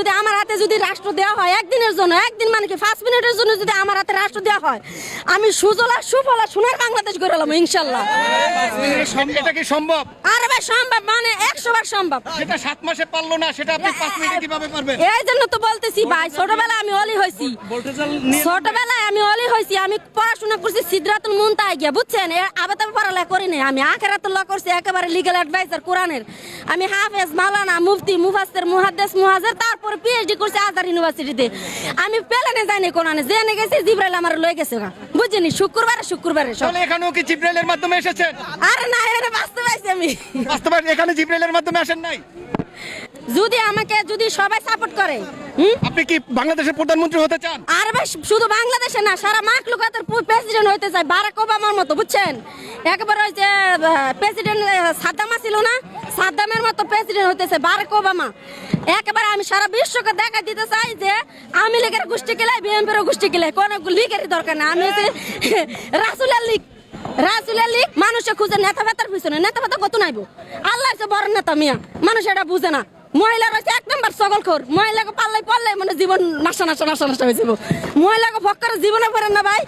যদি আমার হাতে যদি রাষ্ট্র দেওয়া হয় একদিনের জন্য একদিন মানে কি পাঁচ মিনিটের জন্য যদি আমার হাতে রাষ্ট্র দেওয়া হয় আমি সুজলা সুফলা সোনার বাংলাদেশ করে এলাম ইনশাল্লাহ। এটা কি সম্ভব? আর ভাই সম্ভব মানে একশো বার সম্ভব। সেটা সাত মাসে পারল না সেটা আপনি পাঁচ মিনিটে কীভাবে পারবেন? এই জন্য তো বলতেছি ভাই ছোটবেলায় আমি অলি হয়েছি। ছোটবেলায় আমি অলি হয়েছি আমি পড়াশোনা করছি সিদ্ধাতুল মুনতায় গিয়া বুঝছেন? আবার তো পড়ালেখা করি নাই আমি আখেরাতুল ল করছি একেবারে লিগ্যাল অ্যাডভাইজার কোরআনের। আমি হাফেজ মাওলানা মুফতি মুফাসসির মুহাদ্দিস মুহাজির তারপরে পিএইচডি করছি আজহার ইউনিভার্সিটিতে আমি প্লেনে যাইনি কোরআনে জেনে গেছি জিব্রাইল আমার লয়ে গেছে গা। বুঝছেনি শুক্রবারে শুক্রবারে তাহলে এখানেও কি জিব্রাইলের মাধ্যমে এসেছেন? আরে না এটা বাস্তবাইছি আমি। বাস্তবে এখানে জিব্রাইলের মাধ্যমে আসেন নাই? যদি আমাকে যদি সবাই সাপোর্ট করে আপনি কি বাংলাদেশের প্রধানমন্ত্রী হতে চান? আর বেশ শুধু বাংলাদেশে না সারা প্রেসিডেন্ট হইতে চাই বারাক ওবামার মতো, বুঝছেন? একেবারে ওই যে প্রেসিডেন্ট সাদ্দামা ছিল না? সাদ্দামের মতো প্রেসিডেন্ট হইতেছে বারাক ওবামা। একেবারে আমি সারা বিশ্বকে দেখা দিতে চাই যে আমি লীগের গোষ্ঠী কিলাই বিএনপির গোষ্ঠী কিলাই কোন লীগেরই দরকার না আমি হচ্ছে রাসুলের লীগ। রাসুলের লীগ মানুষে খুঁজে নেতা ফেতার পিছনে। নেতা ফেতা কত নাইব? আল্লাহ বড় নেতা মিয়া। মানুষ এটা বুঝে না। মহিলার রয়েছে, এক নম্বর সকল খোর। মহিলাকে পাল্লাই পাল্লাই মানে জীবন নাশা নাশা নাশা নাশা হয়ে যাব। মহিলাকে ফক্করে জীবনে পারেন না ভাই।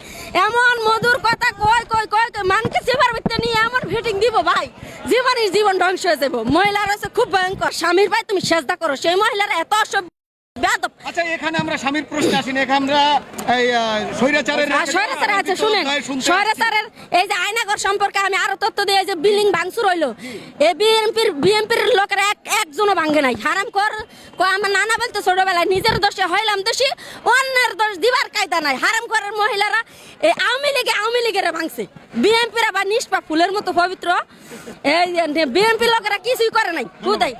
এমন মধুর কথা কয় কয় কয় কয় মানকে সেবার ভিতরে নিয়ে এমন ফিটিং দিব ভাই। জীবনের জীবন ধ্বংস হয়ে যাব। মহিলা রয়েছে, খুব ভয়ঙ্কর। স্বামীর ভাই তুমি সেজদা করো, সেই মহিলার এত অসভ্য আচ্ছা এখানে আমরা স্বামীর প্রশ্নে আসি এখানে আমরা এই স্বৈরাচারের স্বৈরাচারের আর আছে শুনেন। স্বৈরাচারের এই যে আয়নাগর সম্পর্কে আমি আরও তথ্য দিয়ে এই যে বিল্ডিং ভাঙচুর হইল। এই বিএনপির বিএনপির লোকেরা এক একজনও ভাঙে নাই। হারাম কর আমার নানা বলতে ছোটবেলায় নিজের দোষে হইলাম দোষী দিবার কায়দা নাই। হারাম করার মহিলারা এই আওয়ামী লীগে আওয়ামী লীগের ভাঙছে। বিএনপিরা বা নিষ্পা ফুলের মতো পবিত্র। এই বিএনপি লোকেরা কিছুই করে নাই। বুঝাই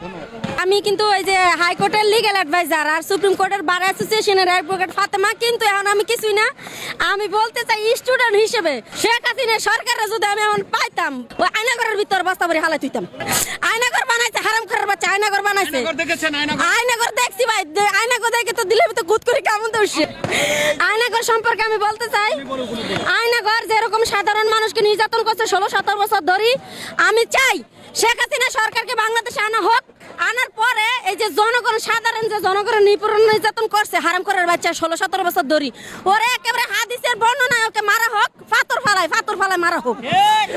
আমি কিন্তু ওই যে হাইকোর্টের লিগ্যাল অ্যাডভাইজার আর সুপ্রিম কোর্টের বার অ্যাসোসিয়েশনের অ্যাডভোকেট ফাতেমা, কিন্তু এখন আমি কিছুই না। আমি বলতে চাই স্টুডেন্ট হিসেবে, শেখ হাসিনা সরকারে যদি আমি এখন পাইতাম, ওই আয়নাগরের ভিতর বস্তা ভরে হালাই তুইতাম আয়নাগর বানাইছে হারাম করার বাচ্চা বানাইছে আয়নাঘর আয়নাগর? দেখছি ভাই। আয়নাগর দেখে তো দিলে তো গুদ করে কেমন দোষে আয়নাগর সম্পর্কে আমি বলতে চাই আয়নাগর যেরকম সাধারণ মানুষকে নির্যাতন করছে ষোলো সতেরো বছর ধরে আমি চাই শেখ হাসিনা সরকারকে বাংলাদেশে আনা হোক। আনার পরে এই যে জনগণ, সাধারণ যে জনগণের নিপূরণ নির্যাতন করছে, হারাম করার বাচ্চা ষোলো, সতেরো বছর ধরি, ওরে একেবারে হাদিসের বর্ণনায় ওকে মারা হোক, ফাতর ফালায় ফাতর ফালায় মারা হোক।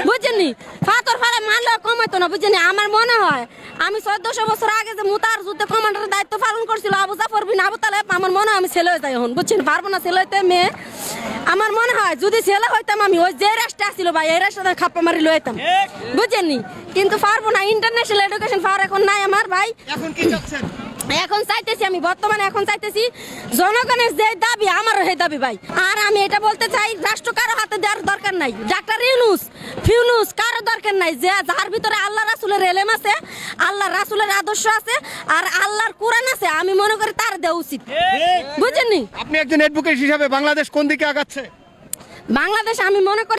বুঝেনি ফাতর ফালায় মারলে কমাইতো না বুঝেনি আমার মনে হয়, আমি চোদ্দশো বছর আগে যে মুতার যুদ্ধে কমান্ডারের দায়িত্ব পালন করছিল আবু জাফর বিন আবু তালেব আমার মনে হয় আমি ছেলে হয়ে যাই এখন বুঝছেন? পারব না ছেলে হইতে মেয়ে। আমার মনে হয় যদি ছেলে হইতাম আমি ওই যে রাস্তা আসছিল ভাই এই রাষ্ট্রে খাপ্পা মারি লইতাম বুঝেননি কিন্তু পারব না ইন্টারন্যাশনাল এডুকেশন পাওয়ার এখন নাই আমার ভাই। এখন কি চাচ্ছেন? এখন চাইতেছি আমি বর্তমানে এখন চাইতেছি জনগণের যে দাবি আমারও সেই দাবি ভাই। আর আমি এটা বলতে চাই রাষ্ট্র কারও হাতে দেওয়ার দরকার নাই। ডাক্তার ইউনুস ফিউনুস কারও দরকার নাই। যে যার ভিতরে আল্লাহ রাসুলের এলেম আছে আল্লাহ রাসুলের আদর্শ আছে আর আল্লাহর কোরআন আছে আমি মনে করি তার দেওয়া উচিত। বুঝেননি? আপনি একজন অ্যাডভোকেট হিসাবে বাংলাদেশ কোন দিকে আগাচ্ছে? বাংলাদেশ আমি মনে করি